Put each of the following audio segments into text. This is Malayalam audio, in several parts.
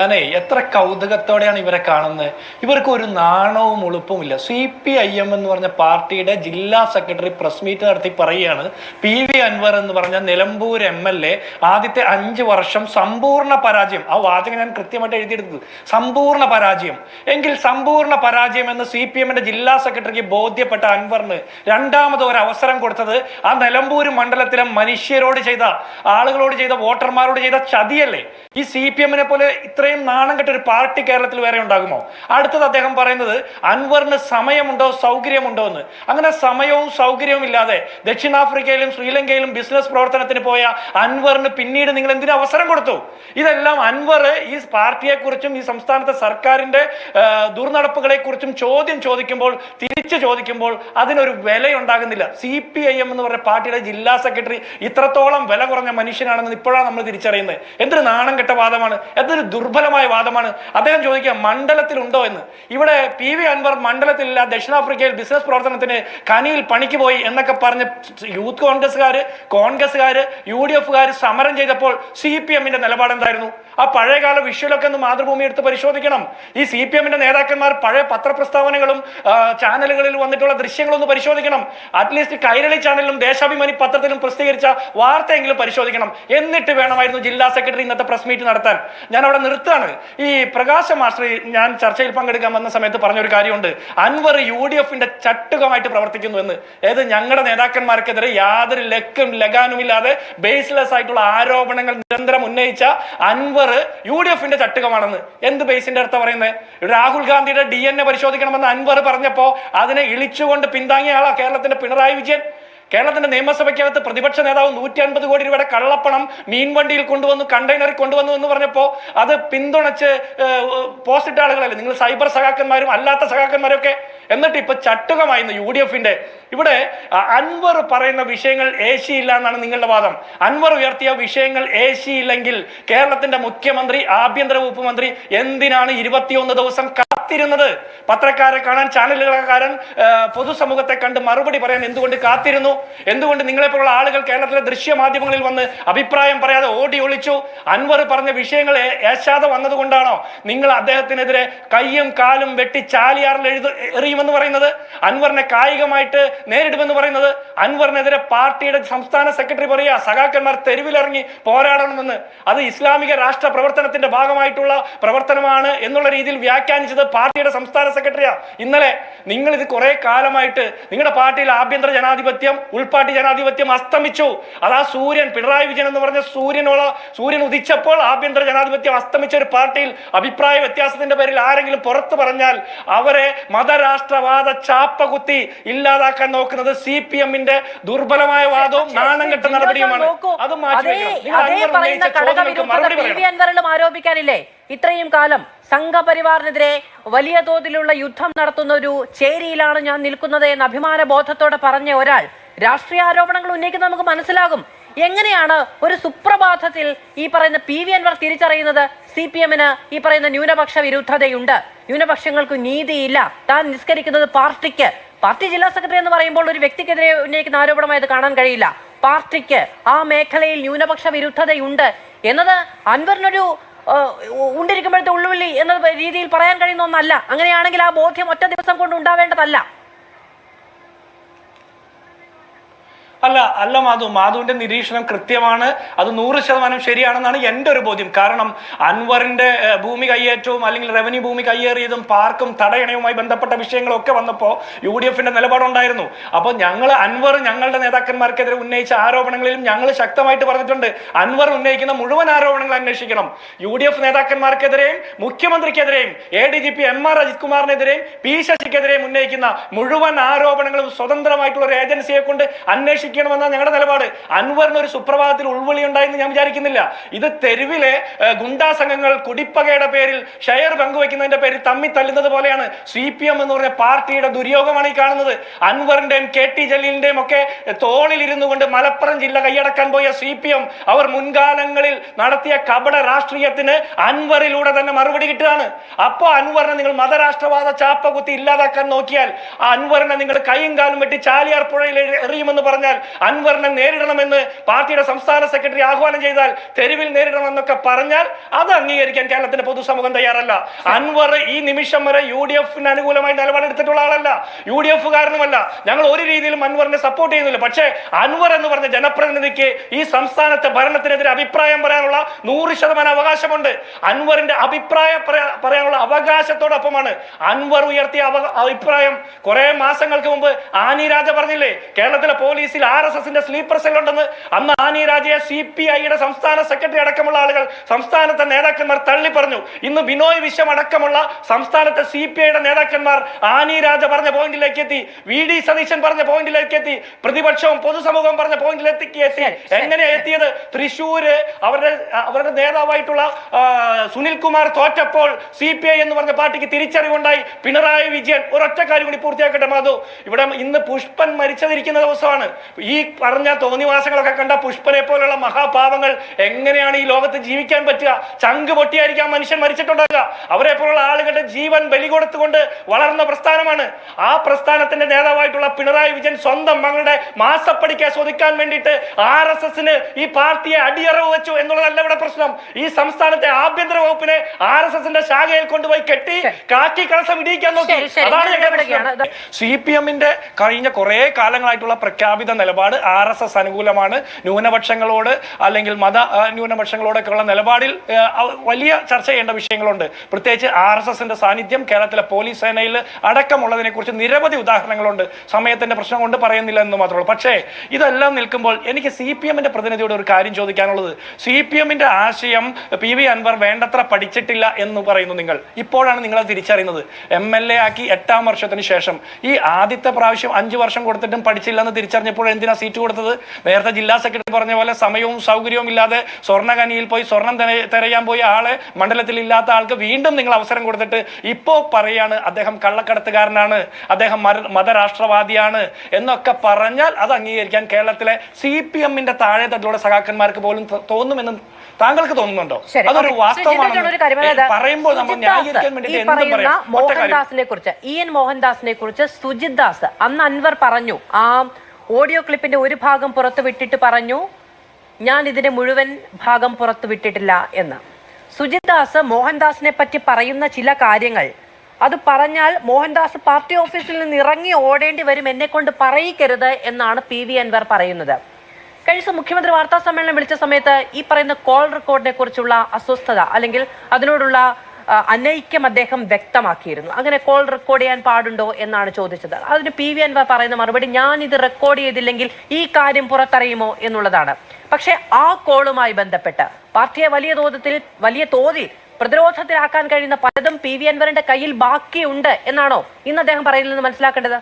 ഞാനേ എത്ര കൗതുകത്തോടെയാണ് ഇവരെ കാണുന്നത്. ഇവർക്ക് ഒരു നാണവും ഉളുപ്പുമില്ല. സി പി ഐ എം എന്ന് പറഞ്ഞ പാർട്ടിയുടെ ജില്ലാ സെക്രട്ടറി പ്രസ് മീറ്റ് നടത്തി പറയുകയാണ് പി വി അൻവർ എന്ന് പറഞ്ഞ നിലമ്പൂർ എം എൽ എ ആദ്യത്തെ അഞ്ച് വർഷം സമ്പൂർണ പരാജയം. ആ വാചകം ഞാൻ കൃത്യമായിട്ട് എഴുതിയെടുത്തത്. സമ്പൂർണ പരാജയം. എങ്കിൽ സമ്പൂർണ പരാജയം എന്ന് സി പി എമ്മിന്റെ ജില്ലാ സെക്രട്ടറിക്ക് ബോധ്യപ്പെട്ട അൻവറിന് രണ്ടാമത് ഒരു അവസരം കൊടുത്തത് ആ നിലമ്പൂർ മണ്ഡലത്തിലെ മനുഷ്യരോട് ചെയ്ത ആളുകളോട് ചെയ്ത വോട്ടർമാരോട് ചെയ്ത ചതിയല്ലേ? ഈ സി പി എമ്മിനെ പോലെ ഇത്രയും നാണം കെട്ട ഒരു പാർട്ടി കേരളത്തിൽ വേറെ ഉണ്ടാകുമോ? അടുത്തത് അദ്ദേഹം പറയുന്നത് അൻവറിന് സമയമുണ്ടോ സൗകര്യമുണ്ടോ എന്ന്. അങ്ങനെ സമയവും സൗകര്യവും ഇല്ലാതെ ദക്ഷിണാഫ്രിക്കയിലും ശ്രീലങ്കയിലും ബിസിനസ് പ്രവർത്തനത്തിന് പോയ അൻവറിന് പിന്നീട് നിങ്ങൾ എന്തിനു അവസരം കൊടുത്തു? ഇതെല്ലാം അൻവർ ഈ പാർട്ടിയെക്കുറിച്ചും ഈ സംസ്ഥാനത്തെ സർക്കാരിന്റെ ദുർനടപ്പുകളെക്കുറിച്ചും ദുർനടപ്പുകളെ കുറിച്ചും ചോദ്യം ചോദിക്കുമ്പോൾ തിരിച്ചു ചോദിക്കുമ്പോൾ അതിനൊരു വിലയുണ്ടാകുന്നില്ല. സി പി ഐ എം എന്ന് പറഞ്ഞ പാർട്ടിയുടെ ജില്ലാ സെക്രട്ടറി ഇത്രത്തോളം വില കുറഞ്ഞ മനുഷ്യനാണെന്ന് ഇപ്പോഴാണ് നമ്മൾ തിരിച്ചറിയുന്നത്. എന്തൊരു നാണം കെട്ട വാദമാണ്. എന്തൊരു ദുർബലമായ വാദമാണ്. അദ്ദേഹം ചോദിക്കുക മണ്ഡലത്തിൽ ഉണ്ടോ എന്ന്? ഇവിടെ പി വി അൻവർ മണ്ഡലത്തിലില്ല ദക്ഷിണാഫ്രിക്കയിൽ ബിസിനസ് പ്രവർത്തനത്തിന് കനിയിൽ പണിക്ക് പോയി എന്നൊക്കെ പറഞ്ഞ് യൂത്ത് കോൺഗ്രസ്സുകാർ കോൺഗ്രസ്സുകാർ യു ഡി എഫുകാർ സമരം ചെയ്തപ്പോൾ സി പി എമ്മിന്റെ നിലപാട് എന്തായിരുന്നു? ആ പഴയകാല വിഷ്വലൊക്കെ ഒന്ന് മാതൃഭൂമി എടുത്ത് പരിശോധിക്കണം. ഈ സി പി എമ്മിന്റെ നേതാക്കന്മാർ പഴയ പത്രപ്രസ്താവനകളും ചാനലുകളിൽ വന്നിട്ടുള്ള ദൃശ്യങ്ങളൊന്ന് പരിശോധിക്കണം. അറ്റ്ലീസ്റ്റ് കൈരളി ചാനലിലും ദേശാഭിമാനി പത്രത്തിലും പ്രസിദ്ധീകരിച്ച വാർത്തയെങ്കിലും പരിശോധിക്കണം. എന്നിട്ട് വേണമായിരുന്നു ജില്ലാ സെക്രട്ടറി ഇന്നത്തെ പ്രസ് മീറ്റ് നടത്താൻ. ഞാൻ അവിടെ നിർത്തുകയാണ് ഈ പ്രകാശ മാസ്റ്റർ ഞാൻ ചർച്ചയിൽ പങ്കെടുക്കാൻ വന്ന സമയത്ത് പറഞ്ഞൊരു കാര്യമുണ്ട്. അൻവർ യു ഡി എഫിന്റെ ചട്ടുകമായിട്ട് പ്രവർത്തിക്കുന്നു എന്ന്. ഏത് ഞങ്ങളുടെ നേതാക്കന്മാർക്കെതിരെ യാതൊരു ലക്കും ലഗാനുമില്ലാതെ ബേസ്ലെസ് ആയിട്ടുള്ള ആരോപണങ്ങൾ നിരന്തരം ഉന്നയിച്ച അൻവർ യു ഡി എഫിന്റെ ചട്ടുകമാണെന്ന്. എന്ത് ബേസിന്റെ അർത്ഥം പറയുന്നത് രാഹുൽ ഗാന്ധിയുടെ ഡി എൻ എ പരിശോധിക്കണമെന്ന് അൻവർ പറഞ്ഞപ്പോ അതിനെ ഇളിച്ചുകൊണ്ട് പിന്താങ്ങിയ ആളാ കേരളത്തിന്റെ പിണറായി വിജയൻ. കേരളത്തിന്റെ നിയമസഭയ്ക്കകത്ത് പ്രതിപക്ഷ നേതാവ് നൂറ്റി അൻപത് കോടി രൂപയുടെ കള്ളപ്പണം മീൻവണ്ടിയിൽ കൊണ്ടുവന്നു കണ്ടെയ്നറിൽ കൊണ്ടുവന്നു എന്ന് പറഞ്ഞപ്പോൾ അത് പിന്തുണച്ച് പോസ്റ്റ് ഇട്ട ആളുകളല്ലേ? നിങ്ങൾ സൈബർ സഖാക്കന്മാരും അല്ലാത്ത സഖാക്കന്മാരൊക്കെ. എന്നിട്ട് ഇപ്പൊ ചട്ടുകമായിരുന്നു യു ഡി എഫിന്റെ ഇവിടെ അൻവർ പറയുന്ന വിഷയങ്ങൾ ഏശിയില്ല എന്നാണ് നിങ്ങളുടെ വാദം. അൻവർ ഉയർത്തിയ വിഷയങ്ങൾ ഏശിയില്ലെങ്കിൽ കേരളത്തിന്റെ മുഖ്യമന്ത്രി ആഭ്യന്തര വകുപ്പ് മന്ത്രി എന്തിനാണ് ഇരുപത്തിയൊന്ന് ദിവസം കാത്തിരുന്നത്. പത്രക്കാരെ കാണാൻ ചാനലുകാരൻ പൊതുസമൂഹത്തെ കണ്ട് മറുപടി പറയാൻ എന്തുകൊണ്ട് കാത്തിരുന്നു? എന്തുകൊണ്ട് നിങ്ങളെപ്പോലുള്ള ആളുകൾ കേരളത്തിലെ ദൃശ്യമാധ്യമങ്ങളിൽ വന്ന് അഭിപ്രായം പറയാതെ ഓടി ഒളിച്ചു? അൻവർ പറഞ്ഞ വിഷയങ്ങൾ ഏശാതെ വന്നതുകൊണ്ടാണോ നിങ്ങൾ അദ്ദേഹത്തിനെതിരെ കയ്യും കാലും വെട്ടി ചാലിയാറിൽ എഴുതു എറിയുമെന്ന് പറയുന്നത്? അൻവറിനെ കായികമായിട്ട് നേരിടുമെന്ന് പറയുന്നത്? അൻവറിനെതിരെ പാർട്ടിയുടെ സംസ്ഥാന സെക്രട്ടറി പറയുക സഖാക്കന്മാർ തെരുവിലിറങ്ങി പോരാടണമെന്ന്. അത് ഇസ്ലാമിക രാഷ്ട്ര പ്രവർത്തനത്തിന്റെ ഭാഗമായിട്ടുള്ള പ്രവർത്തനമാണ് എന്നുള്ള രീതിയിൽ വ്യാഖ്യാനിച്ചത് പാർട്ടിയുടെ സംസ്ഥാന സെക്രട്ടറിയാ. ഇന്നലെ നിങ്ങൾ ഇത് കുറെ കാലമായിട്ട് നിങ്ങളുടെ പാർട്ടിയിൽ ആഭ്യന്തര ജനാധിപത്യം ഉൾപാർട്ടി ജനാധിപത്യം അസ്തമിച്ചു. അതാ സൂര്യൻ പിണറായി വിജയൻ എന്ന് പറഞ്ഞ സൂര്യനോള സൂര്യൻ ഉദിച്ചപ്പോൾ ആഭ്യന്തര ജനാധിപത്യം അസ്തമിച്ച ഒരു പാർട്ടിയിൽ അഭിപ്രായ വ്യത്യാസത്തിന്റെ പേരിൽ ആരെങ്കിലും പുറത്തു പറഞ്ഞാൽ അവരെ മതരാഷ്ട്രവാദ ചാപ്പ കുത്തി ഇല്ലാതാക്കാൻ നോക്കുന്നത് സി പി എമ്മിന്റെ ദുർബലമായ വാദവും നാണം കെട്ട നടപടിയുമാണ്. അത് മാറ്റി മറുപടി ആരോപിക്കാനില്ലേ? ഇത്രയും കാലം സംഘപരിവാറിനെതിരെ വലിയ തോതിലുള്ള യുദ്ധം നടത്തുന്ന ഒരു ചേരിയിലാണ് ഞാൻ നിൽക്കുന്നത് എന്ന് അഭിമാന ബോധത്തോടെ പറഞ്ഞ ഒരാൾ. രാഷ്ട്രീയ ആരോപണങ്ങൾ ഉന്നയിക്കുന്നത് നമുക്ക് മനസ്സിലാകും. എങ്ങനെയാണ് ഒരു സുപ്രഭാതത്തിൽ ഈ പറയുന്ന പി വി അൻവർ തിരിച്ചറിയുന്നത്? സി പി എമ്മിന് ഈ പറയുന്ന ന്യൂനപക്ഷ വിരുദ്ധതയുണ്ട്. ന്യൂനപക്ഷങ്ങൾക്ക് നീതിയില്ല. താൻ നിസ്കരിക്കുന്നത് പാർട്ടിക്ക്. പാർട്ടി ജില്ലാ സെക്രട്ടറി എന്ന് പറയുമ്പോൾ ഒരു വ്യക്തിക്കെതിരെ ഉന്നയിക്കുന്ന ആരോപണമായത് കാണാൻ കഴിയില്ല. പാർട്ടിക്ക് ആ മേഖലയിൽ ന്യൂനപക്ഷ വിരുദ്ധതയുണ്ട് എന്നത് അൻവറിനൊരു ഉണ്ടിരിക്കുമ്പോഴത്തെ ഉള്ളുവിളി എന്ന രീതിയിൽ പറയാൻ കഴിയുന്ന ഒന്നല്ല അങ്ങനെയാണെങ്കിൽ ആ ബോധ്യം ഒറ്റ ദിവസം കൊണ്ട് ഉണ്ടാവേണ്ടതല്ല. അല്ല അല്ല മാധു മാധുവിന്റെ നിരീക്ഷണം കൃത്യമാണ്. അത് നൂറ് ശതമാനം ശരിയാണെന്നാണ് എന്റെ ഒരു ബോധ്യം. കാരണം അൻവറിന്റെ ഭൂമി കയ്യേറ്റവും അല്ലെങ്കിൽ റവന്യൂ ഭൂമി കയ്യേറിയതും പാർക്കും തടയണയുമായി ബന്ധപ്പെട്ട വിഷയങ്ങളൊക്കെ വന്നപ്പോൾ യു ഡി എഫിന്റെ നിലപാടുണ്ടായിരുന്നു. അപ്പോൾ ഞങ്ങൾ അൻവർ ഞങ്ങളുടെ നേതാക്കന്മാർക്കെതിരെ ഉന്നയിച്ച ആരോപണങ്ങളിലും ഞങ്ങൾ ശക്തമായിട്ട് പറഞ്ഞിട്ടുണ്ട്. അൻവർ ഉന്നയിക്കുന്ന മുഴുവൻ ആരോപണങ്ങൾ അന്വേഷിക്കണം. യു ഡി എഫ് നേതാക്കന്മാർക്കെതിരെയും മുഖ്യമന്ത്രിക്കെതിരെയും A D G P M R Ajith കുമാറിനെതിരെയും P ശശിക്കെതിരെയും ഉന്നയിക്കുന്ന മുഴുവൻ ആരോപണങ്ങളും സ്വതന്ത്രമായിട്ടുള്ള ഒരു ഏജൻസിയെ കൊണ്ട് അന്വേഷിക്കണമെന്നാണ് ഞങ്ങളുടെ നിലപാട്. അൻവറിന് ഒരു സുപ്രഭാതത്തിൽ ഉൾവിളി ഉണ്ടായെന്ന് ഞാൻ വിചാരിക്കുന്നില്ല. ഇത് തെരുവിലെ ഗുണ്ടാ സംഘങ്ങൾ കുടിപ്പകയുടെ പേരിൽ ഷെയർ പങ്കുവെക്കുന്നതിന്റെ പേരിൽ തമ്മി തല്ലുന്നത് പോലെയാണ് സി പി എം എന്ന് പറഞ്ഞ പാർട്ടിയുടെ ദുര്യോഗമാണ് ഈ കാണുന്നത്. അൻവറിന്റെയും കെ ടി ജലീലിന്റെയും ഒക്കെ തോളിൽ ഇരുന്നു കൊണ്ട് മലപ്പുറം ജില്ല കൈയടക്കാൻ പോയ സി പി എം അവർ മുൻകാലങ്ങളിൽ നടത്തിയ കപട രാഷ്ട്രീയത്തിന് അൻവറിലൂടെ തന്നെ മറുപടി കിട്ടുകയാണ്. അപ്പോ അൻവറിനെ നിങ്ങൾ മതരാഷ്ട്രവാദ ചാപ്പ കുത്തി ഇല്ലാതാക്കാൻ നോക്കിയാൽ അൻവറിനെ നിങ്ങൾ കൈയും കാലും വെട്ടി ചാലിയാർ പുഴയിൽ എറി- എറിയുമെന്ന് പറഞ്ഞാൽ അൻവറിനെ നേരിടണമെന്ന് പാർട്ടിയുടെ സംസ്ഥാന സെക്രട്ടറി ആഹ്വാനം ചെയ്താൽ തെരുവിൽ നേരിടണമെന്നൊക്കെ പറഞ്ഞാൽ അത് അംഗീകരിക്കാൻ കേരളത്തിന്റെ പൊതുസമൂഹം തയ്യാറല്ല. അൻവർ ഈ നിമിഷം വരെ യു ഡി എഫിന് അനുകൂലമായി നിലപാടെടുത്തിട്ടുള്ള ആളല്ല. യു ഡി എഫ് കാരണമല്ല ഞങ്ങൾ ഒരു രീതിയിലും അൻവറിനെ സപ്പോർട്ട് ചെയ്യുന്നില്ല. പക്ഷേ അൻവർ എന്ന് പറഞ്ഞ ജനപ്രതിനിധിക്ക് ഈ സംസ്ഥാനത്തെ ഭരണത്തിനെതിരെ അഭിപ്രായം പറയാനുള്ള നൂറ് ശതമാനം അവകാശമുണ്ട്. അൻവറിന്റെ അഭിപ്രായം പറയാ- പറയാനുള്ള അവകാശത്തോടൊപ്പമാണ് അൻവർ ഉയർത്തിയ അഭിപ്രായം. കുറെ മാസങ്ങൾക്ക് മുമ്പ് ആനി രാജ പറഞ്ഞില്ലേ? കേരളത്തിലെ പോലീസിൽ ആർ എസ് എസിന്റെ സ്ലീപ്പർ സെൽ ഉണ്ടെന്ന് അന്ന് ആനി രാജയെ സി പി ഐയുടെ സംസ്ഥാന സെക്രട്ടറി അടക്കമുള്ള ആളുകൾ സംസ്ഥാനത്തെ നേതാക്കന്മാർ തള്ളി പറഞ്ഞു. ഇന്ന് ബിനോയ് വിശ്വം അടക്കമുള്ള സംസ്ഥാനത്തെ സി പി ഐയുടെ നേതാക്കന്മാർ ആനി രാജ പറഞ്ഞ പോയിന്റിലേക്ക് എത്തി. വി ഡി സതീശൻ പറഞ്ഞ പോയിന്റിലേക്ക് എത്തി. പ്രതിപക്ഷവും പൊതുസമൂഹവും പറഞ്ഞ പോയിന്റിലേക്ക് എത്തി. എങ്ങനെയാ എത്തിയത്? തൃശ്ശൂര് അവരുടെ അവരുടെ നേതാവായിട്ടുള്ള സുനിൽ കുമാർ തോറ്റപ്പോൾ സി പി ഐ എന്ന് പറഞ്ഞ പാർട്ടിക്ക് തിരിച്ചറിവുണ്ടായി. പിണറായി വിജയൻ ഒരൊറ്റ കാര്യം കൂടി പൂർത്തിയാക്കട്ടെ മാധു. ഇവിടെ ഇന്ന് പുഷ്പൻ മരിച്ചതിരിക്കുന്ന ദിവസമാണ്. ഈ പറഞ്ഞ തോന്നിവാസങ്ങളൊക്കെ കണ്ട പുഷ്പനെ പോലുള്ള മഹാപാവങ്ങൾ എങ്ങനെയാണ് ഈ ലോകത്ത് ജീവിക്കാൻ പറ്റുക? ചങ്ക് പൊട്ടിയായിരിക്കാം മനുഷ്യൻ മരിച്ചിട്ടുണ്ടാകുക അവരെ പോലുള്ള ആളുകളുടെ ജീവൻ ബലി കൊടുത്തുകൊണ്ട് വളർന്ന പ്രസ്ഥാനമാണ്. ആ പ്രസ്ഥാനത്തിന്റെ നേതാവായിട്ടുള്ള പിണറായി വിജയൻ സ്വന്തം മകളുടെ മാസപ്പടിക്ക് ആസ്വദിക്കാൻ വേണ്ടിയിട്ട് ആർ എസ് എസിന് ഈ പാർട്ടിയെ അടിയറവ് വെച്ചു എന്നുള്ളതല്ല ഇവിടെ പ്രശ്നം. ഈ സംസ്ഥാനത്തെ ആഭ്യന്തര വകുപ്പിനെ ആർ എസ് എസിന്റെ ശാഖയിൽ കൊണ്ടുപോയി കെട്ടി കാക്കി കളസം ഇടിയിക്കാൻ നോക്കി. അതാണ്. സി പി എമ്മിന്റെ കഴിഞ്ഞ കുറെ കാലങ്ങളായിട്ടുള്ള പ്രഖ്യാപിത നിലപാട് ആർ എസ് എസ് അനുകൂലമാണ്. ന്യൂനപക്ഷങ്ങളോട് അല്ലെങ്കിൽ മത ന്യൂനപക്ഷങ്ങളോടൊക്കെയുള്ള നിലപാടിൽ വലിയ ചർച്ച ചെയ്യേണ്ട വിഷയങ്ങളുണ്ട്. പ്രത്യേകിച്ച് ആർ എസ് എസിന്റെ സാന്നിധ്യം കേരളത്തിലെ പോലീസ് സേനയിൽ അടക്കമുള്ളതിനെ കുറിച്ച് നിരവധി ഉദാഹരണങ്ങളുണ്ട്. സമയത്തിന്റെ പ്രശ്നം കൊണ്ട് പറയുന്നില്ല എന്ന് മാത്രമേ ഉള്ളൂ. പക്ഷേ ഇതെല്ലാം നിൽക്കുമ്പോൾ എനിക്ക് സി പി എമ്മിന്റെ പ്രതിനിധിയോട് ഒരു കാര്യം ചോദിക്കാനുള്ളത്. സി പി എമ്മിന്റെ ആശയം പി വി അൻവർ വേണ്ടത്ര പഠിച്ചിട്ടില്ല എന്ന് പറയുന്നു നിങ്ങൾ. ഇപ്പോഴാണ് നിങ്ങൾ അത് തിരിച്ചറിയുന്നത്. എം എൽ എ ആക്കി എട്ടാം വർഷത്തിന് ശേഷം ഈ ആദ്യത്തെ പ്രാവശ്യം അഞ്ചു വർഷം കൊടുത്തിട്ടും പഠിച്ചില്ലെന്ന് തിരിച്ചറിഞ്ഞപ്പോൾ എന്തിനാ സീറ്റ് കൊടുത്തത്? നേരത്തെ ജില്ലാ സെക്രട്ടറി പറഞ്ഞ പോലെ സമയവും സൗകര്യവും ഇല്ലാതെ സ്വർണഖനിയിൽ പോയി സ്വർണം തെര- തിരയാൻ പോയ ആളെ മണ്ഡലത്തിൽ ഇല്ലാത്ത ആൾക്ക് വീണ്ടും നിങ്ങൾ അവസരം കൊടുത്തിട്ട് ഇപ്പോൾ പറയാണ് അദ്ദേഹം കള്ളക്കടത്തുകാരനാണ് അദ്ദേഹം മതരാഷ്ട്രവാദിയാണ് എന്നൊക്കെ പറഞ്ഞാൽ അത് അംഗീകരിക്കാൻ കേരളത്തിലെ സി പി എമ്മിന്റെ താഴെ തട്ടിലുള്ള സഖാക്കന്മാർക്ക് പോലും തോന്നുമെന്നും താങ്കൾക്ക് തോന്നുന്നുണ്ടോ? അതൊരു വാസ്തവമാണ് പറയുമ്പോൾ നമ്മൾ ന്യായീകരിക്കാൻ മോഹൻദാസിനെ കുറിച്ച് ഇ എൻ മോഹൻദാസിനെ കുറിച്ച് സുജിത് ദാസ് അന്ന് അൻവർ പറഞ്ഞു ആ ഓഡിയോ ക്ലിപ്പിന്റെ ഒരു ഭാഗം പുറത്തു വിട്ടിട്ട് പറഞ്ഞു ഞാൻ ഇതിന്റെ മുഴുവൻ ഭാഗം പുറത്തു വിട്ടിട്ടില്ല എന്ന്. സുജിത്ദാസ് മോഹൻദാസിനെ പറ്റി പറയുന്ന ചില കാര്യങ്ങൾ. അത് പറഞ്ഞാൽ മോഹൻദാസ് പാർട്ടി ഓഫീസിൽ നിന്ന് ഇറങ്ങി ഓടേണ്ടി വരും എന്നെ കൊണ്ട് പറയിക്കരുത് എന്നാണ് പി വി അൻവർ പറയുന്നത്. കഴിഞ്ഞ ദിവസം മുഖ്യമന്ത്രി വാർത്താ സമ്മേളനം വിളിച്ച സമയത്ത് ഈ പറയുന്ന കോൾ റെക്കോർഡിനെ കുറിച്ചുള്ള അസ്വസ്ഥത അല്ലെങ്കിൽ അതിനോടുള്ള അനൈക്യം അദ്ദേഹം വ്യക്തമാക്കിയിരുന്നു. അങ്ങനെ കോൾ റെക്കോർഡ് ചെയ്യാൻ പാടുണ്ടോ എന്നാണ് ചോദിച്ചത്. അതിന് പി വി അൻവർ പറയുന്ന മറുപടി ഞാൻ ഇത് റെക്കോർഡ് ചെയ്തില്ലെങ്കിൽ ഈ കാര്യം പുറത്തറിയുമോ? എന്നുള്ളതാണ്. പക്ഷേ ആ കോളുമായി ബന്ധപ്പെട്ട് പാർട്ടിയെ വലിയ തോതിൽ വലിയ തോതിൽ പ്രതിരോധത്തിലാക്കാൻ കഴിയുന്ന പലതും പി വി അൻവറിന്റെ കയ്യിൽ ബാക്കിയുണ്ട് എന്നാണോ ഇന്ന് അദ്ദേഹം പറയുന്നത് മനസ്സിലാക്കേണ്ടത്?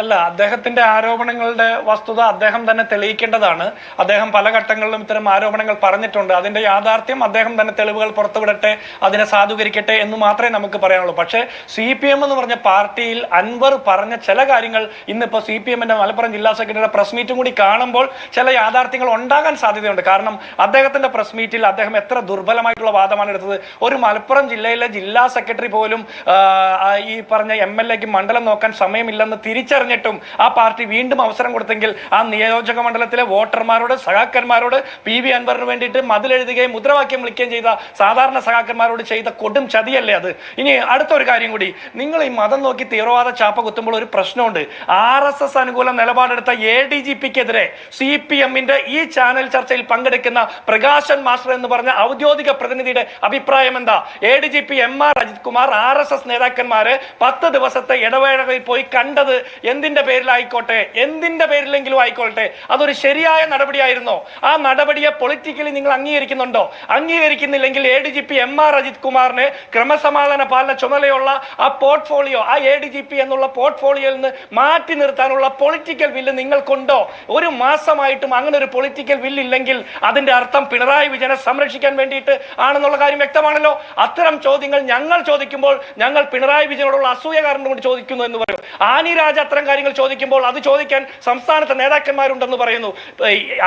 അല്ല അദ്ദേഹത്തിന്റെ ആരോപണങ്ങളുടെ വസ്തുത അദ്ദേഹം തന്നെ തെളിയിക്കേണ്ടതാണ്. അദ്ദേഹം പല ഘട്ടങ്ങളിലും ഇത്തരം ആരോപണങ്ങൾ പറഞ്ഞിട്ടുണ്ട്. അതിന്റെ യാഥാർത്ഥ്യം അദ്ദേഹം തന്നെ തെളിവുകൾ പുറത്തുവിടട്ടെ അതിനെ സാധൂകരിക്കട്ടെ എന്ന് മാത്രമേ നമുക്ക് പറയാനുള്ളൂ. പക്ഷേ സി പി എം എന്ന് പറഞ്ഞ പാർട്ടിയിൽ അൻവർ പറഞ്ഞ ചില കാര്യങ്ങൾ ഇന്നിപ്പോൾ സി പി എമ്മിന്റെ മലപ്പുറം ജില്ലാ സെക്രട്ടറിയുടെ പ്രസ് മീറ്റും കൂടി കാണുമ്പോൾ ചില യാഥാർത്ഥ്യങ്ങൾ ഉണ്ടാകാൻ സാധ്യതയുണ്ട്. കാരണം അദ്ദേഹത്തിന്റെ പ്രസ് മീറ്റിൽ അദ്ദേഹം എത്ര ദുർബലമായിട്ടുള്ള വാദമാണ് എടുത്തത്. ഒരു മലപ്പുറം ജില്ലയിലെ ജില്ലാ സെക്രട്ടറി പോലും ഈ പറഞ്ഞ എം എൽ എക്ക് മണ്ഡലം നോക്കാൻ സമയമില്ലെന്ന് തിരിച്ചറിഞ്ഞിട്ടും ആ പാർട്ടി വീണ്ടും അവസരം കൊടുത്തെങ്കിൽ ആ നിയോജക മണ്ഡലത്തിലെ വോട്ടർമാരോട് സഹാക്കന്മാരോട് പി വി അൻവറിന് വേണ്ടിയിട്ട് മതിലെഴുതുകയും മുദ്രാവാക്യം വിളിക്കുകയും ചെയ്ത സാധാരണ സഹാക്കന്മാരോട് ചെയ്ത കൊടും ചതിയല്ലേ അത്? ഇനി അടുത്തൊരു കാര്യം കൂടി. നിങ്ങൾ ഈ മതം നോക്കി തീവ്രവാദ ചാപ്പ കുത്തുമ്പോൾ ഒരു പ്രശ്നമുണ്ട്. ആർ എസ് എസ് അനുകൂല നിലപാടെടുത്ത എ ഡി ജി പിക്കെതിരെ സി പി എമ്മിന്റെ ഈ ചാനൽ ചർച്ചയിൽ പങ്കെടുക്കുന്ന പ്രകാശൻ മാസ്റ്റർ എന്ന് പറഞ്ഞ ഔദ്യോഗിക പ്രതിനിധിയുടെ അഭിപ്രായം എന്താ? A D G P M R Ajith Kumar R S S നേതാക്കന്മാര് പത്ത് ദിവസത്തെ ഇടവേളകളിൽ പോയി കണ്ടത് എന്തിന്റെ പേരിലായിക്കോട്ടെ? എന്തിന്റെ പേരിലെങ്കിലും ആയിക്കോട്ടെ. അതൊരു ശരിയായ നടപടിയായിരുന്നോ. ആ നടപടിയെ പൊളിറ്റിക്കലി നിങ്ങൾ അംഗീകരിക്കുന്നുണ്ടോ? അംഗീകരിക്കുന്നില്ലെങ്കിൽ A D G P M R Ajith കുമാറിന് ക്രമസമാധാന പാലന ചുമതലയുള്ള ആ പോർട്ട്ഫോളിയോ ആ എ ഡി ജി പി എന്നുള്ള പോർട്ട്ഫോളിയോയിൽ നിന്ന് മാറ്റി നിർത്താനുള്ള പൊളിറ്റിക്കൽ വില്ല് നിങ്ങൾക്കുണ്ടോ? ഒരു മാസമായിട്ടും അങ്ങനെ ഒരു പൊളിറ്റിക്കൽ വില്ല് ഇല്ലെങ്കിൽ അതിന്റെ അർത്ഥം പിണറായി വിജയനെ സംരക്ഷിക്കാൻ വേണ്ടിയിട്ട് ആണെന്നുള്ള കാര്യം വ്യക്തമാണല്ലോ. അത്തരം ചോദ്യങ്ങൾ ഞങ്ങൾ ചോദിക്കുമ്പോൾ ഞങ്ങൾ പിണറായി വിജയനോടുള്ള അസൂയ കാരണം കൊണ്ട് ചോദിക്കുന്നു എന്ന് പറയും. ആനി രാജ അത്തരം കാര്യങ്ങൾ ചോദിക്കുമ്പോൾ അത് ചോദിക്കാൻ സംസ്ഥാനത്തെ നേതാക്കന്മാരുണ്ടെന്ന് പറയുന്നു.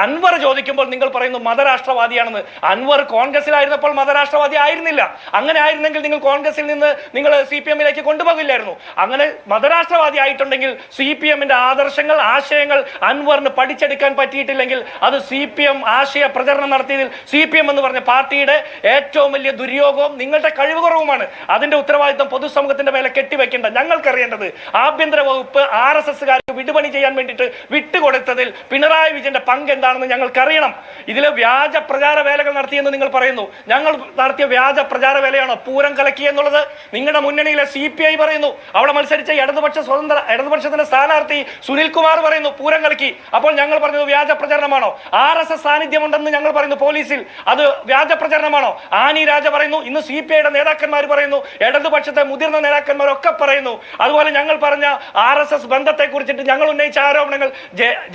അൻവർ ചോദിക്കുമ്പോൾ നിങ്ങൾ പറയുന്നു മതരാഷ്ട്രവാദിയാണെന്ന്. അൻവർ കോൺഗ്രസിലായിരുന്നപ്പോൾ മതരാഷ്ട്രവാദി ആയിരുന്നില്ല. അങ്ങനെ ആയിരുന്നെങ്കിൽ നിങ്ങൾ കോൺഗ്രസിൽ നിന്ന് നിങ്ങൾ സി പി എമ്മിലേക്ക് കൊണ്ടുപോകില്ലായിരുന്നു. അങ്ങനെ മതരാഷ്ട്രവാദി ആയിട്ടുണ്ടെങ്കിൽ സി പി എമ്മിന്റെ ആദർശങ്ങൾ ആശയങ്ങൾ അൻവറിന് പഠിച്ചെടുക്കാൻ പറ്റിയിട്ടില്ലെങ്കിൽ അത് സി പി എം ആശയ പ്രചരണം നടത്തിയതിൽ സി പി എം എന്ന് പറഞ്ഞ പാർട്ടിയുടെ ഏറ്റവും വലിയ ദുര്യോഗവും നിങ്ങളുടെ കഴിവ് കുറവുമാണ് അതിന്റെ ഉത്തരവാദിത്വം പൊതുസമൂഹത്തിന്റെ മേലെ കെട്ടിവെക്കേണ്ട ഞങ്ങൾക്കറിയേണ്ടത് ആഭ്യന്തര വകുപ്പ് ആർ എസ് എസ്സുകാർക്ക് വിടുപണി ചെയ്യാൻ വേണ്ടിയിട്ട് വിട്ടുകൊടുത്തതിൽ പിണറായി വിജയന്റെ പങ്ക് എന്താണെന്ന് ഞങ്ങൾക്കറിയണം. ഇതിലെ വ്യാജ പ്രചാര വേലകൾ നടത്തിയെന്ന് നിങ്ങൾ പറയുന്നു. ഞങ്ങൾ നടത്തിയ വ്യാജ പ്രചാര വേലയാണോ പൂരം കലക്കി എന്നുള്ളത്? നിങ്ങളുടെ മുന്നണിയിലെ സി പി ഐ പറയുന്നു. അവിടെ മത്സരിച്ച ഇടതുപക്ഷ സ്വതന്ത്ര ഇടതുപക്ഷത്തിന്റെ സ്ഥാനാർത്ഥി സുനിൽ കുമാർ പറയുന്നു പൂരം കലക്കി. അപ്പോൾ ഞങ്ങൾ പറഞ്ഞത് വ്യാജ പ്രചരണമാണോ? ആർ എസ് എസ് സാന്നിധ്യമുണ്ടെന്ന് ഞങ്ങൾ പറയുന്നു പോലീസിൽ. അത് വ്യാജ പ്രചരണമാണോ? ആനി രാജ പറയുന്നു ഇന്ന് സി പി ഐയുടെ നേതാക്കന്മാർ പറയുന്നു ഇടതുപക്ഷത്തെ മുതിർന്ന നേതാക്കന്മാരൊക്കെ പറയുന്നു. അതുപോലെ ഞങ്ങൾ പറഞ്ഞ ആർ എസ് എസ് ബന്ധത്തെ കുറിച്ചിട്ട് ഞങ്ങൾ ഉന്നയിച്ച ആരോപണങ്ങൾ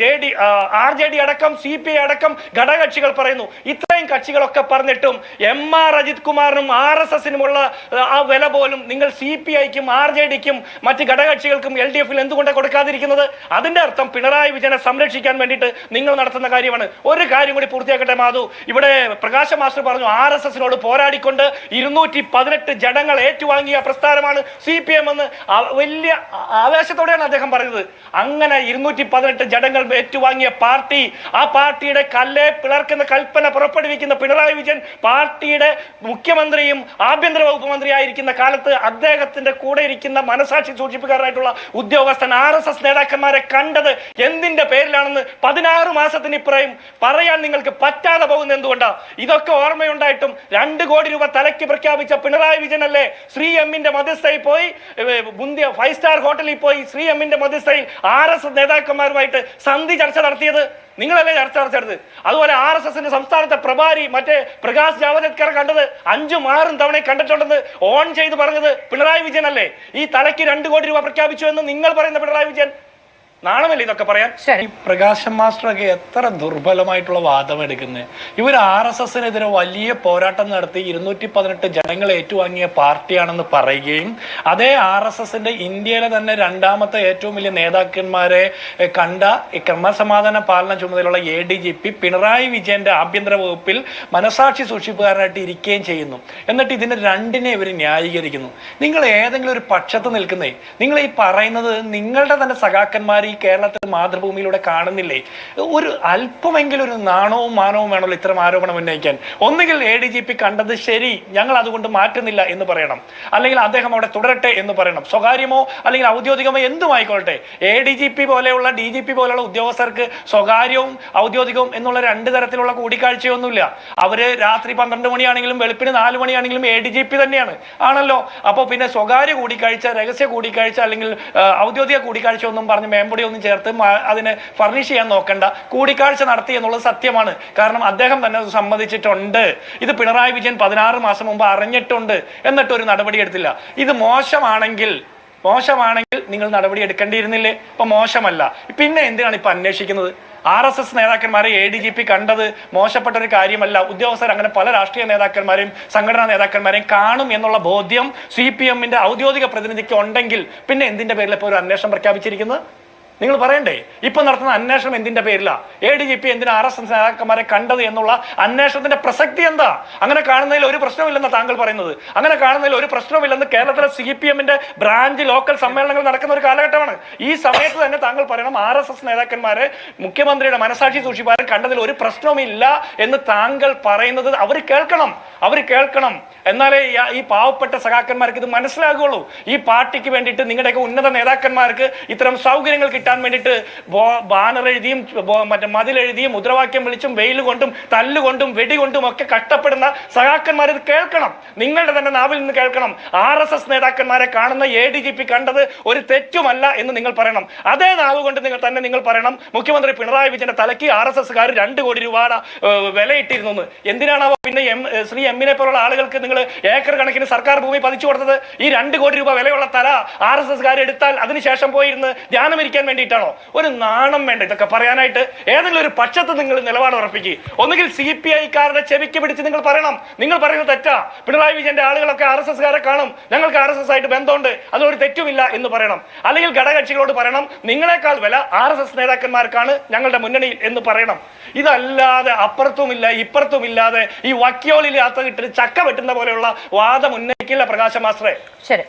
J D R J D അടക്കം സി പി ഐ അടക്കം ഘടകകക്ഷികൾ പറയുന്നു. ഇത്രയും കക്ഷികളൊക്കെ പറഞ്ഞിട്ടും എം ആർ അജിത് കുമാറിനും ആർ എസ് എസിനുമുള്ള ആ വില പോലും നിങ്ങൾ സി പി ഐക്കും ആർ ജെ ഡിക്കും മറ്റ് ഘടകകക്ഷികൾക്കും എൽ ഡി എഫിൽ എന്തുകൊണ്ടാണ് കൊടുക്കാതിരിക്കുന്നത്? അതിന്റെ അർത്ഥം പിണറായി വിജയനെ സംരക്ഷിക്കാൻ വേണ്ടിയിട്ട് നിങ്ങൾ നടത്തുന്ന കാര്യമാണ്. ഒരു കാര്യം കൂടി പൂർത്തിയാക്കട്ടെ മാധു. ഇവിടെ പ്രകാശ മാസ്റ്റർ പറഞ്ഞു ആർ എസ് എസിനോട് പോരാടിക്കൊണ്ട് ഇരുന്നൂറ്റി പതിനെട്ട് ജഡങ്ങൾ ഏറ്റുവാങ്ങിയ പ്രസ്ഥാനമാണ് സി പി എം എന്ന്. വലിയ ആവേശത്തോടെയാണ് അദ്ദേഹം പറഞ്ഞത് അങ്ങനെ ഇരുന്നൂറ്റി പതിനെട്ട് ജഡങ്ങൾ ഏറ്റുവാങ്ങിയ പാർട്ടി ആ പാർട്ടിയുടെ കല്ലെ പിളർക്കുന്ന കൽപ്പന പുറപ്പെടുവിക്കുന്ന പിണറായി വിജയൻ പാർട്ടിയുടെ മുഖ്യമന്ത്രിയും ആഭ്യന്തര വകുപ്പ് മന്ത്രിയായിരിക്കുന്ന കാലത്ത് അദ്ദേഹത്തിന്റെ കൂടെ ഇരിക്കുന്ന മനസാക്ഷി സൂക്ഷിപ്പുകാരായിട്ടുള്ള ഉദ്യോഗസ്ഥൻ ആർ എസ് എസ് നേതാക്കന്മാരെ കണ്ടത് എന്തിന്റെ പേരിലാണെന്ന് പതിനാറ് മാസത്തിന് ഇപ്പുറയും പറയാൻ നിങ്ങൾക്ക് പറ്റാതെ പോകുന്ന എന്തുകൊണ്ടാ? ഇതൊക്കെ ഓർമ്മയുണ്ടായിട്ടും രണ്ട് കോടി രൂപ തലയ്ക്ക് പ്രഖ്യാപിച്ച പിണറായി വിജയൻ അല്ലേ ശ്രീ എമ്മിന്റെ മധ്യസ്ഥയിൽ പോയി ഫൈവ് സ്റ്റാർ ഹോട്ടലിൽ പോയി ശ്രീ എമ്മിന്റെ മധ്യസ്ഥയിൽ ആർ എസ് എസ് നേതാക്കന്മാരുമായിട്ട് സന്ധി ചർച്ച നടത്തിയത് നിങ്ങളല്ലേ ചർച്ച നടത്തിയത്? അതുപോലെ ആർ എസ് എസിന്റെ സംസ്ഥാനത്തെ പ്രഭാരി മറ്റേ പ്രകാശ് ജാവദേക്കറെ കണ്ടത് അഞ്ചും ആറും തവണ കണ്ടിട്ടുണ്ടെന്ന് ഓൺ ചെയ്ത് പറഞ്ഞത് പിണറായി വിജയൻ അല്ലേ? ഈ തലയ്ക്ക് രണ്ട് കോടി രൂപ പ്രഖ്യാപിച്ചു എന്ന് നിങ്ങൾ പറയുന്ന പിണറായി വിജയൻ നാണമല്ലേ ഇതൊക്കെ പറയാൻ? ഈ പ്രകാശം മാസ്റ്റർ ഒക്കെ എത്ര ദുർബലമായിട്ടുള്ള വാദം എടുക്കുന്നത് ഇവർ ആർ എസ് എസിനെതിരെ വലിയ പോരാട്ടം നടത്തി ഇരുന്നൂറ്റി പതിനെട്ട് ജനങ്ങൾ ഏറ്റുവാങ്ങിയ പാർട്ടിയാണെന്ന് പറയുകയും അതേ ആർ എസ് എസിന്റെ ഇന്ത്യയിലെ തന്നെ രണ്ടാമത്തെ ഏറ്റവും വലിയ നേതാക്കന്മാരെ കണ്ട ക്രമസമാധാന പാലന ചുമതലയുള്ള A D G P Pinarayi വിജയന്റെ ആഭ്യന്തര വകുപ്പിൽ മനസാക്ഷി സൂക്ഷിപ്പുകാരനായിട്ട് ഇരിക്കുകയും ചെയ്യുന്നു. എന്നിട്ട് ഇതിനെ രണ്ടിനെ ഇവർ ന്യായീകരിക്കുന്നു. നിങ്ങൾ ഏതെങ്കിലും ഒരു പക്ഷത്ത് നിൽക്കുന്നേ നിങ്ങൾ ഈ പറയുന്നത് നിങ്ങളുടെ തന്നെ സഖാക്കന്മാർ ഈ കേരളത്തിൽ മാതൃഭൂമിയിലൂടെ കാണുന്നില്ലേ? ഒരു അല്പമെങ്കിലും ഒരു നാണവും മാനവും വേണമല്ലോ ഇത്തരം ആരോപണം ഉന്നയിക്കാൻ. ഒന്നുകിൽ എ ഡി ജി പി കണ്ടത് ശരി ഞങ്ങൾ അതുകൊണ്ട് മാറ്റുന്നില്ല എന്ന് പറയണം. അല്ലെങ്കിൽ അദ്ദേഹം അവിടെ തുടരട്ടെ എന്ന് പറയണം. സ്വകാര്യമോ അല്ലെങ്കിൽ ഔദ്യോഗികമോ എന്തും ആയിക്കോട്ടെ എ ഡി ജി പി പോലെയുള്ള ഡി ജി പി പോലെയുള്ള ഉദ്യോഗസ്ഥർക്ക് സ്വകാര്യവും ഔദ്യോഗികവും എന്നുള്ള രണ്ട് തരത്തിലുള്ള കൂടിക്കാഴ്ചയൊന്നുമില്ല. അവർ രാത്രി പന്ത്രണ്ട് മണിയാണെങ്കിലും വെളുപ്പിന് നാല് മണിയാണെങ്കിലും എ ഡി ജി പി തന്നെയാണ്. ആണല്ലോ? അപ്പോൾ പിന്നെ സ്വകാര്യ കൂടിക്കാഴ്ച രഹസ്യ കൂടിക്കാഴ്ച അല്ലെങ്കിൽ ഔദ്യോഗിക കൂടിക്കാഴ്ച ഒന്നും പറഞ്ഞ് മേമ്പൊടി ഒന്നും ചേർത്ത് അതിനെ ഫർണിഷ് ചെയ്യാൻ നോക്കണ്ട. കൂടിക്കാഴ്ച നടത്തി എന്നുള്ളത് സത്യമാണ്. കാരണം അദ്ദേഹം തന്നെ സമ്മതിച്ചിട്ടുണ്ട്. ഇത് പിണറായി വിജയൻ പതിനാറ് മാസം മുമ്പ് അറിഞ്ഞിട്ടുണ്ട് എന്നിട്ട് ഒരു നടപടി എടുത്തില്ല. ഇത് മോശമാണെങ്കിൽ മോശമാണെങ്കിൽ നിങ്ങൾ നടപടി എടുക്കേണ്ടിയിരുന്നില്ലേ? ഇപ്പൊ മോശമല്ല. പിന്നെ എന്തിനാണ് ഇപ്പൊ അന്വേഷിക്കുന്നത്? ആർ എസ് എസ് നേതാക്കന്മാരെ എ ഡി ജി പി കണ്ടത് മോശപ്പെട്ട ഒരു കാര്യമല്ല. ഉദ്യോഗസ്ഥർ അങ്ങനെ പല രാഷ്ട്രീയ നേതാക്കന്മാരെയും സംഘടനാ നേതാക്കന്മാരെയും കാണും എന്നുള്ള ബോധ്യം സി പി എമ്മിന്റെ ഔദ്യോഗിക പ്രതിനിധിക്ക് ഉണ്ടെങ്കിൽ പിന്നെ എന്തിന്റെ പേരിൽ ഇപ്പോൾ ഒരു അന്വേഷണം പ്രഖ്യാപിച്ചിരിക്കുന്നത്? നിങ്ങൾ പറയണ്ടേ? ഇപ്പൊ നടത്തുന്ന അന്വേഷണം എന്തിന്റെ പേരില? എ ഡി ജി പി എന്തിനാ ആർ എസ് എസ് നേതാക്കന്മാരെ കണ്ടത് എന്നുള്ള അന്വേഷണത്തിന്റെ പ്രസക്തി എന്താ? അങ്ങനെ കാണുന്നതിൽ ഒരു പ്രശ്നമില്ലെന്ന് താങ്കൾ പറയുന്നത്. അങ്ങനെ കാണുന്നതിൽ ഒരു പ്രശ്നമില്ലെന്ന് കേരളത്തിലെ സി പി എമ്മിന്റെ ബ്രാഞ്ച് ലോക്കൽ സമ്മേളനങ്ങൾ നടക്കുന്ന ഒരു കാലഘട്ടമാണ്. ഈ സമയത്ത് തന്നെ താങ്കൾ പറയണം ആർ എസ് എസ് നേതാക്കന്മാരെ മുഖ്യമന്ത്രിയുടെ മനസാക്ഷി സൂക്ഷിപ്പാരൻ കണ്ടതിൽ ഒരു പ്രശ്നവുമില്ല എന്ന് താങ്കൾ പറയുന്നത് അവർ കേൾക്കണം. അവർ കേൾക്കണം. എന്നാലേ ഈ- പാവപ്പെട്ട സഖാക്കന്മാർക്ക് ഇത് മനസ്സിലാകുള്ളൂ ഈ പാർട്ടിക്ക് വേണ്ടിയിട്ട് നിങ്ങളുടെയൊക്കെ ഉന്നത നേതാക്കന്മാർക്ക് ഇത്തരം സൗകര്യങ്ങൾ കിട്ടാൻ വേണ്ടിയിട്ട് ബാനർ എഴുതിയും മറ്റേ മതിൽ എഴുതിയും മുദ്രാവാക്യം വിളിച്ചും വെയിൽ കൊണ്ടും തല്ലുകൊണ്ടും വെടികൊണ്ടും ഒക്കെ കഷ്ടപ്പെടുന്ന സഹാക്കന്മാർ ഇത് കേൾക്കണം. നിങ്ങളുടെ തന്നെ നാവിൽ നിന്ന് കേൾക്കണം. ആർ എസ് എസ് നേതാക്കന്മാരെ കാണുന്ന എ ഡി ജി പി കണ്ടത് ഒരു തെറ്റുമല്ല എന്ന് നിങ്ങൾ പറയണം. അതേ നാവ് കൊണ്ട് നിങ്ങൾ തന്നെ നിങ്ങൾ പറയണം. മുഖ്യമന്ത്രി പിണറായി വിജയന്റെ തലയ്ക്ക് ആർ എസ് എസ്കാർ രണ്ട് കോടി രൂപ വിലയിട്ടിരുന്നു. എന്തിനാണ് പിന്നെ എം ശ്രീ എമ്മിനെ പോലുള്ള ആളുകൾക്ക് നിങ്ങൾ ഏക്കർ കണക്കിന് സർക്കാർ ഭൂമി പതിച്ചു കൊടുത്തത്? ഈ രണ്ട് കോടി രൂപ വിലയുള്ള തല ആർ എസ് എസ്കാർ എടുത്താൽ അതിനുശേഷം പോയിരുന്ന് ധ്യാനമിരിക്കാൻ വേണ്ടിയിട്ടാണോ? ഒരു നാണം വേണ്ട. ഇതൊക്കെ പറയാനായിട്ട് ഏതെങ്കിലും ഒരു പക്ഷത്ത് നിങ്ങൾ നിലപാട് ഉറപ്പിക്കുക ഒന്നുകിൽ സി പി ഐക്കാരുടെ ചെവിക്ക് പിടിച്ച് നിങ്ങൾ പറയണം. നിങ്ങൾ പറയുന്നത് തെറ്റാ. പിണറായി വിജയന്റെ ആളുകളൊക്കെ ആർ എസ് എസ്കാരെ കാണും. ഞങ്ങൾക്ക് ആർ എസ് എസ് ആയിട്ട് ബന്ധമുണ്ട്. അതിലൊരു തെറ്റുമില്ല എന്ന് പറയണം. അല്ലെങ്കിൽ ഘടകകക്ഷികളോട് പറയണം നിങ്ങളെക്കാൾ വില ആർ എസ് എസ് നേതാക്കന്മാർക്കാണ് ഞങ്ങളുടെ മുന്നണിയിൽ എന്ന് പറയണം. ഇതല്ലാതെ അപ്പുറത്തുമില്ല ഇപ്പുറത്തുമില്ലാതെ ഈ വക്കിയോളിൽ യാത്ര കിട്ടി ചക്ക വെട്ടുന്ന പോലെയുള്ള വാദം ഉന്നയിക്കില്ല പ്രകാശ മാസ്റ്ററെ. ശരി.